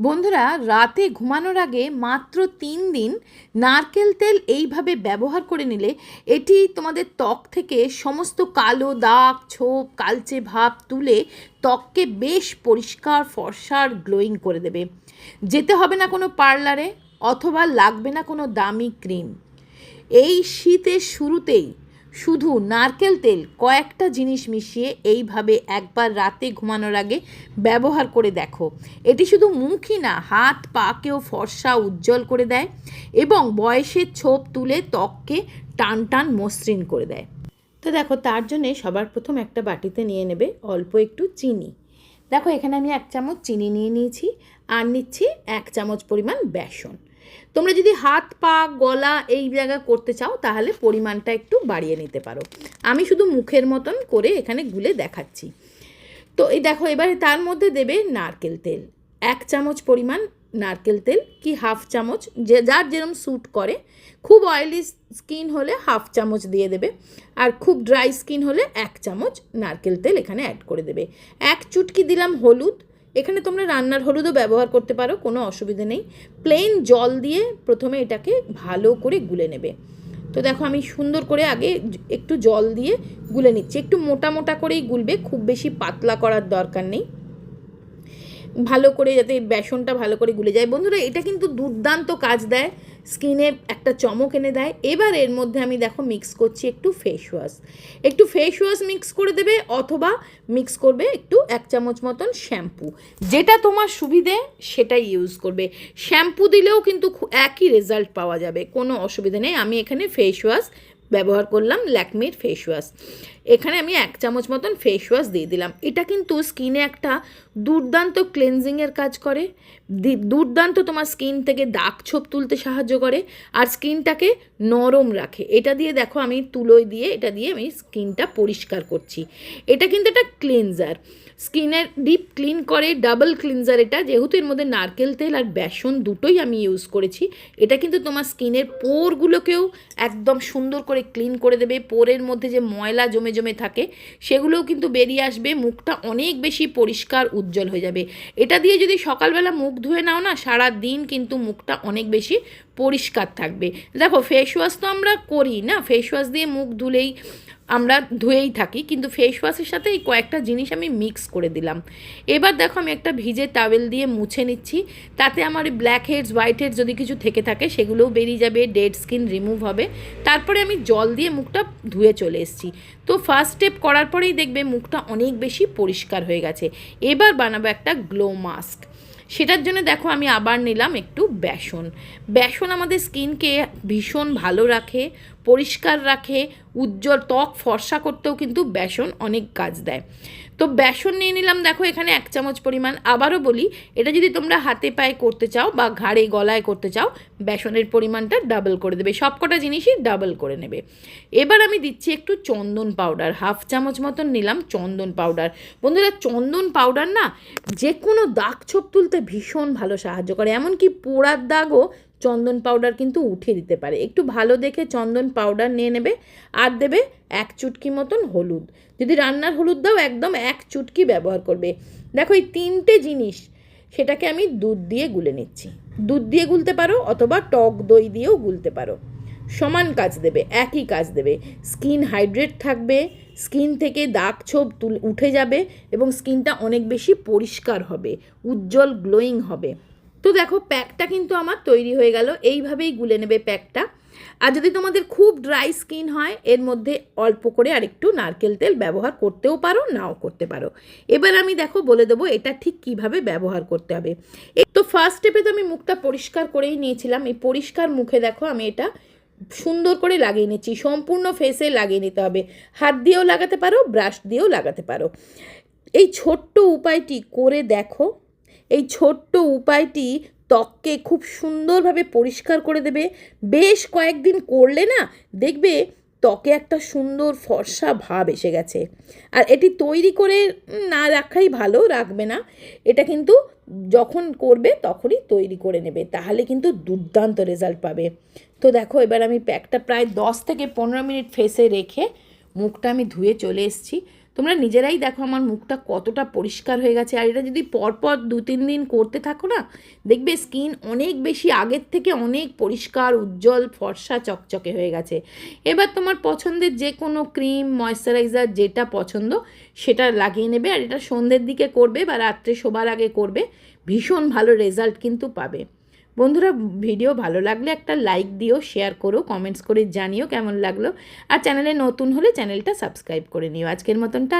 বন্ধুরা, রাতে ঘুমানোর আগে মাত্র তিন দিন নারকেল তেল এইভাবে ব্যবহার করে নিলে এটি তোমাদের ত্বক থেকে সমস্ত কালো দাগ, ছোপ, কালচে ভাব তুলে ত্বককে বেশ পরিষ্কার, ফর্সার, গ্লোয়িং করে দেবে। যেতে হবে না কোনো পার্লারে অথবা লাগবে না কোনো দামি ক্রিম। এই শীতের শুরুতেই শুধু নারকেল তেল, কয়েকটা জিনিস মিশিয়ে এইভাবে একবার রাতে ঘুমানোর আগে ব্যবহার করে দেখো। এটি শুধু মুখই না, হাত পাকেও ফর্সা উজ্জ্বল করে দেয় এবং বয়সের ছোপ তুলে ত্বককে টান টান মসৃণ করে দেয়। তো দেখো, তার জন্যে সবার প্রথম একটা বাটিতে নিয়ে নেবে অল্প একটু চিনি। দেখো, এখানে আমি এক চামচ চিনি নিয়ে নিয়েছি আর নিচ্ছি এক চামচ পরিমাণ বেসন। তোমরা যদি হাত, পা, গলা এই জায়গা করতে চাও, তাহলে পরিমাণটা একটু বাড়িয়ে নিতে পারো। আমি শুধু মুখের মতন করে এখানে গুলে দেখাচ্ছি। তো এই দেখো, এবারে তার মধ্যে দেবে নারকেল তেল। এক চামচ পরিমাণ নারকেল তেল কি হাফ চামচ? যে যার যেরম স্যুট করে। খুব অয়েলি স্কিন হলে হাফ চামচ দিয়ে দেবে। আর খুব ড্রাই স্কিন হলে এক চামচ নারকেল তেল এখানে অ্যাড করে দেবে। এক চুটকি দিলাম হলুদ। এখানে তোমরা রান্নার হলুদও ব্যবহার করতে পারো, কোনো অসুবিধে নেই। প্লেন জল দিয়ে প্রথমে এটাকে ভালো করে গুলে নেবে। তো দেখো আমি সুন্দর করে আগে একটু জল দিয়ে গুলে নিচ্ছি। একটু মোটা মোটা করেই গুলবে, খুব বেশি পাতলা করার দরকার নেই। ভালো করে যাতে বেসনটা ভালো করে গুলে যায়। বন্ধুরা, এটা কিন্তু দুর্দান্ত কাজ দেয়। স্কিনে একটা চমক এনে দেয়। এবার এর মধ্যে আমি দেখো মিক্স করছি একটু ফেস ওয়াশ একটু ফেস ওয়াশ মিক্স করে দেবে অথবা মিক্স করবে একটু এক চামচ মতন শ্যাম্পু যেটা তোমার সুবিধে সেটাই ইউজ করবে। শ্যাম্পু দিলেও কিন্তু একই রেজাল্ট পাওয়া যাবে, কোনো অসুবিধা নেই। আমি এখানে ফেস ওয়াশ ব্যবহার করলাম ল্যাকমির ফেস ওয়াশ এখানে আমি এক চামচ মতন ফেস ওয়াশ দিয়ে দিলাম। এটা কিন্তু স্কিনে একটা দুর্দান্ত ক্লেনজিংয়ের কাজ করে। দুর্দান্ত তোমার স্কিন থেকে দাগ ছোপ তুলতে সাহায্য করে আর স্কিনটাকে নরম রাখে। এটা দিয়ে দেখো আমি তুলোয় দিয়ে, এটা দিয়ে আমি স্কিনটা পরিষ্কার করছি। এটা কিন্তু একটা ক্লিনজার স্কিনের ডিপ ক্লিন করে ডাবল ক্লিনজার এটা। যেহেতু এর মধ্যে নারকেল তেল আর বেসন দুটোই আমি ইউজ করেছি, এটা কিন্তু তোমার স্কিনের পোরগুলোকেও একদম সুন্দর করে ক্লিন করে দেবে, পোরের মধ্যে যে ময়লা জমে জমে থাকে, সেগুলোও কিন্তু বেরিয়ে আসবে, মুখটা অনেক বেশি পরিষ্কার উজ্জ্বল হয়ে যাবে। এটা দিয়ে যদি সকালবেলা মুখ ধুয়ে নাও না সারা দিন কিন্তু মুখটা অনেক বেশি পরিষ্কার থাকবে। দেখো ফেস ওয়াশ তো আমরা করি না ফেস ওয়াশ দিয়ে মুখ ধুলেই আমরা ধুয়েই থাকি, কিন্তু ফেস ওয়াশের সাথে এই কয়েকটা জিনিস আমি মিক্স করে দিলাম। এবার দেখো আমি একটা ভিজে টাওয়েল দিয়ে মুছে নিচ্ছি, তাতে আমার ব্ল্যাক হেডস হোয়াইট হেডস যদি কিছু থেকে থাকে, সেগুলোও বেরিয়ে যাবে ডেড স্কিন রিমুভ হবে। তারপরে আমি জল দিয়ে মুখটা ধুয়ে চলে এসেছি। তো ফার্স্ট স্টেপ করার পরেই দেখবে মুখটা অনেক বেশি পরিষ্কার হয়ে গেছে। এবার বানাবো একটা গ্লো মাস্ক সেটার জন্য দেখো আমি আবার নিলাম একটু বেসন। বেসন আমাদের স্কিনকে ভীষণ ভালো রাখে, পরিষ্কার রাখে, উজ্জ্বল ত্বক ফর্সা করতেও কিন্তু বেসন অনেক কাজ দেয়। তো বেসন নিয়ে নিলাম, দেখো এখানে এক চামচ পরিমাণ। আবারও বলি, এটা যদি তোমরা হাতে পায়ে করতে চাও বা ঘাড়ে গলায় করতে চাও, বেসনের পরিমাণটা ডাবল করে দেবে। সবকটা জিনিসই ডাবল করে নেবে। এবার আমি দিচ্ছি একটু চন্দন পাউডার হাফ চামচ মতন নিলাম চন্দন পাউডার বন্ধুরা, চন্দন পাউডার না যে কোনো দাগ ছোপ তুলতে ভীষণ ভালো সাহায্য করে। এমনকি পোড়ার দাগও চন্দন পাউডার কিন্তু উঠিয়ে দিতে পারে। একটু ভালো দেখে চন্দন পাউডার নিয়ে নেবে আর দেবে এক চুটকি মতন হলুদ। যদি রান্নার হলুদ দাও, একদম এক চুটকি ব্যবহার করবে। দেখো এই তিনটে জিনিস, সেটাকে আমি দুধ দিয়ে গুলে নিচ্ছি। দুধ দিয়ে গুলতে পারো অথবা টক দই দিয়েও গুলতে পারো। সমান কাজ দেবে, একই কাজ দেবে। স্কিন হাইড্রেট থাকবে, স্কিন থেকে দাগ ছোপ তুল, উঠে যাবে এবং স্কিনটা অনেক বেশি পরিষ্কার হবে, উজ্জ্বল, গ্লোয়িং হবে। তো দেখো, প্যাকটা কিন্তু আমার তৈরি হয়ে গেল। এইভাবেই গুলে নেবে প্যাকটা। আর যদি তোমাদের খুব ড্রাই স্কিন হয়, এর মধ্যে অল্প করে আরেকটু নারকেল তেল ব্যবহার করতেও পারো, নাও করতে পারো। এবার আমি দেখো, বলে দেবো এটা ঠিক কীভাবে ব্যবহার করতে হবে। তো ফার্স্ট স্টেপে তো আমি মুখটা পরিষ্কার করেই নিয়েছিলাম। এই পরিষ্কার মুখে দেখো, আমি এটা সুন্দর করে লাগিয়ে নিচ্ছি। সম্পূর্ণ ফেসে লাগিয়ে নিতে হবে। হাত দিয়েও লাগাতে পারো ব্রাশ দিয়েও লাগাতে পারো। এই ছোট্ট উপায়টি করে দেখো এই ছোট্ট উপায়টি ত্বককে খুব সুন্দরভাবে পরিষ্কার করে দেবে। বেশ কয়েকদিন করলে না দেখবে ত্বকে একটা সুন্দর ফর্সা ভাব এসে গেছে। আর এটি তৈরি করে না রাখাই ভালো, রাখবে না। এটা কিন্তু যখন করবে তখনই তৈরি করে নেবে, তাহলে কিন্তু দুর্দান্ত রেজাল্ট পাবে। তো দেখো এবার আমি প্যাকটা প্রায় দশ থেকে পনেরো মিনিট ফেসে রেখে মুখটা আমি ধুয়ে চলে এসেছি। তোমরা নিজেরাই দেখো আমার মুখটা কতটা পরিষ্কার হয়ে গেছে। আর এটা যদি পরপর দু, তিন দিন করতে থাকো না, দেখবে স্কিন অনেক বেশি আগের থেকে অনেক পরিষ্কার, উজ্জ্বল, ফর্সা, চকচকে হয়ে গেছে। এবার তোমার পছন্দের যে কোনো ক্রিম ময়শ্চারাইজার যেটা পছন্দ, সেটা লাগিয়ে নেবে। আর এটা সন্ধ্যের দিকে করবে বা রাত্রে শোবার আগে করবে। ভীষণ ভালো রেজাল্ট কিন্তু পাবে। বন্ধুরা, ভিডিও ভালো লাগলে একটা লাইক দিও শেয়ার করো কমেন্টস করে জানিও কেমন লাগল। আর চ্যানেলে নতুন হলে চ্যানেলটা সাবস্ক্রাইব করে নিও। আজকের মতন টা